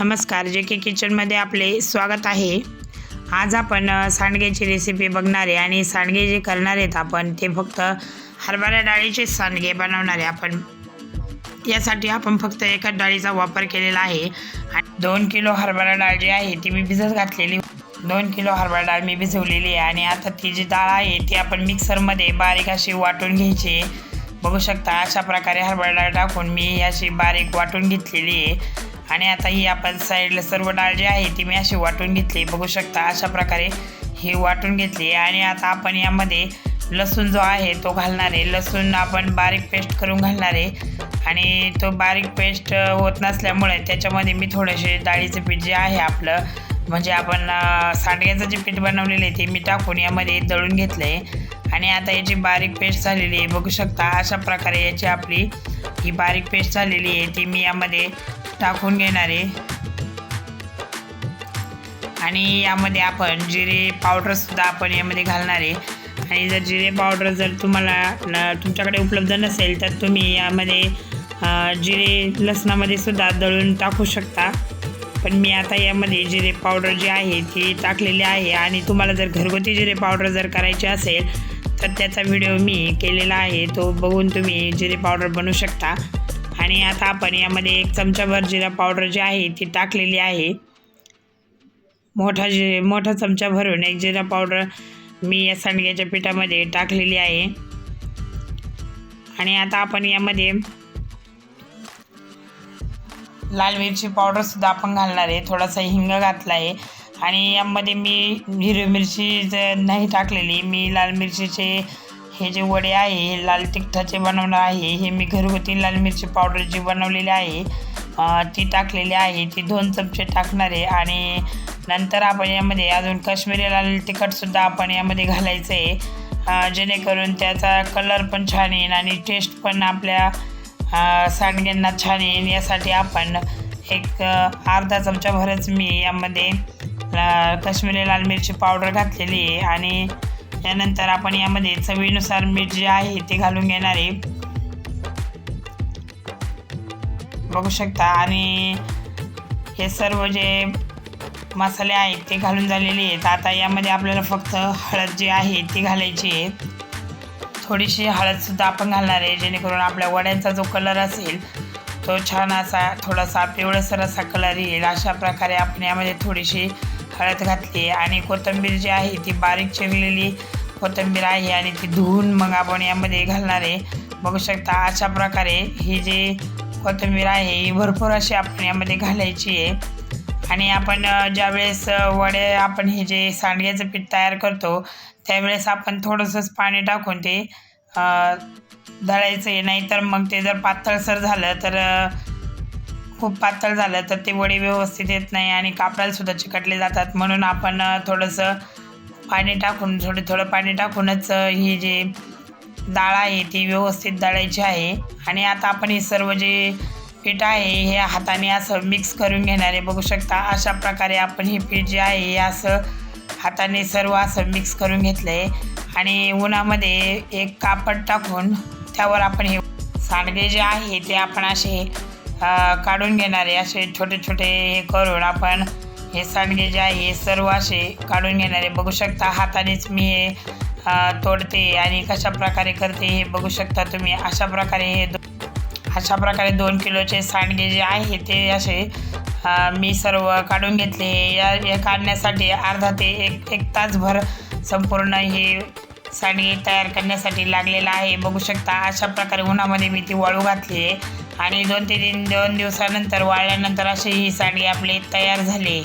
नमस्कार जे के किचनमध्ये आपले स्वागत आहे. आज आपण सांडगेची सांडग्याची रेसिपी बघणार आहे आणि सांडगे जे करणार आहेत आपण ते फक्त हरभरा डाळीचे सांडगे बनवणारे आपण यासाठी आपण फक्त एका डाळीचा वापर केलेला आहे. आणि दोन किलो हरभरा डाळ जी आहे ती मी भिजत घातलेली. दोन किलो हरभरा डाळ मी भिजवलेली आहे आणि आता ती जी डाळ आहे ती आपण मिक्सरमध्ये बारीक अशी वाटून घ्यायची. बघू शकता अशा प्रकारे हरभरा डाळ टाकून मी अशी बारीक वाटून घेतलेली आहे. आणि आता ही आपण साईडला सर्व डाळ जी आहे ती मी अशी वाटून घेतली. बघू शकता अशा प्रकारे ही वाटून घेतली. आणि आता आपण यामध्ये लसूण जो आहे तो घालणार आहे. लसूण आपण बारीक पेस्ट करून घालणार आहे. आणि तो बारीक पेस्ट होत नसल्यामुळे त्याच्यामध्ये मी थोडेसे डाळीचं पीठ जे आहे आपलं म्हणजे आपण सांडग्याचं जे पीठ बनवलेलं आहे ते मी टाकून यामध्ये दळून घेतलं आहे आणि आता याची बारीक पेस्ट झालेली आहे. बघू शकता अशा प्रकारे याची आपली ही बारीक पेस्ट झालेली आहे ती मी यामध्ये टाकून घेणार आहे. आणि यामध्ये आपण जिरे पावडरसुद्धा आपण यामध्ये घालणार आहे. आणि जर जिरे पावडर जर तुम्हाला न तुमच्याकडे उपलब्ध नसेल तर तुम्ही यामध्ये जिरे लसणामध्ये सुद्धा दळून टाकू शकता. पण मी आता यामध्ये जिरे पावडर जी आहे ती टाकलेली आहे. आणि तुम्हाला जर घरगुती जिरे पावडर जर करायची असेल तर त्याचा व्हिडिओ मी केलेला आहे. तो बघून तुम्ही जिरे पावडर बनवू शकता. आणि आता आपण यामध्ये एक चमचाभर जिरा पावडर जी आहे ती टाकलेली आहे. मोठा जि मोठा चमचा भरून एक जिरा पावडर मी या सांडग्याच्या पिठामध्ये टाकलेली आहे. आणि आता आपण यामध्ये लाल मिरची पावडरसुद्धा आपण घालणार आहे. थोडासा हिंग घातला आहे आणि यामध्ये मी हिरवी मिरची नाही टाकलेली मी लाल मिरचीचे हे जे वडे आहे हे लाल तिखटाचे बनवणं आहे. हे मी घरगुती लाल मिरची पावडर जी बनवलेली आहे ती टाकलेली आहे. ती दोन चमचे टाकणार आहे आणि नंतर आपण यामध्ये अजून काश्मीरी लाल तिखटसुद्धा आपण यामध्ये घालायचं आहे जेणेकरून त्याचा कलर पण छान येईल आणि टेस्ट पण आपल्या सांडग्यांना छान येईल यासाठी आपण एक अर्धा चमचाभरच मी यामध्ये काश्मीरी लाल मिरची पावडर घातलेली आहे आणि त्यानंतर आपण यामध्ये चवीनुसार मीठ जे आहे ते घालून घेणार आहे. बघू शकता. आणि हे सर्व जे मसाले आहेत ते घालून झालेले आहेत. आता यामध्ये आपल्याला फक्त हळद जी आहे ती घालायची आहे. थोडीशी हळदसुद्धा आपण घालणार आहे जेणेकरून आपल्या वड्यांचा जो कलर असेल तो छान असा थोडासा पिवळसर असा कलर येईल. अशा प्रकारे आपण यामध्ये थोडीशी हळद घातली आणि कोथिंबीर जी आहे ती बारीक चिरलेली कोथिंबीर आहे आणि ती धुवून मग आपण यामध्ये घालणार आहे. बघू शकता अशा प्रकारे ही जी कोथिंबीर आहे ही भरपूर अशी आपण यामध्ये घालायची आहे. आणि आपण ज्यावेळेस वडे आपण हे जे सांडग्याचं पीठ तयार करतो त्यावेळेस आपण थोडंसंच पाणी टाकून ते दळायचं आहे. नाहीतर मग ते जर पातळसर झालं तर खूप पातळ झालं तर ते वडे व्यवस्थित येत नाही आणि कापडालासुद्धा चिकटले जातात. म्हणून आपण थोडंसं पाणी टाकून थोडं थोडं पाणी टाकूनच ही जे डाळ आहे ती व्यवस्थित दळायची आहे. आणि आता आपण हे सर्व जे पीठ आहे हे हाताने असं मिक्स करून घेणार आहे. बघू शकता अशा प्रकारे आपण हे पीठ जे आहे हे असं हाताने सर्व असं मिक्स करून घेतलं आहे आणि उन्हामध्ये एक कापड टाकून त्यावर आपण हे सांडगे जे आहे ते आपण असे काढून घेणारे असे छोटे छोटे हे करून आपण हे सांडगे जे आहे हे सर्व असे काढून घेणारे बघू शकता हातानेच मी हे तोडते आणि कशा प्रकारे करते हे बघू शकता तुम्ही. अशा प्रकारे हे दो अशा प्रकारे दोन किलोचे सांडगे जे आहे ते असे मी सर्व काढून घेतले. या हे काढण्यासाठी अर्धा ते एक एक तासभर संपूर्ण हे सांडगे तयार करण्यासाठी लागलेला आहे. बघू शकता अशा प्रकारे उन्हामध्ये मी ती वाळू घातली आहे. आणि दोन ते तीन दोन दिवसानंतर वाळल्यानंतर असे ही सांडगे आपले तयार झाले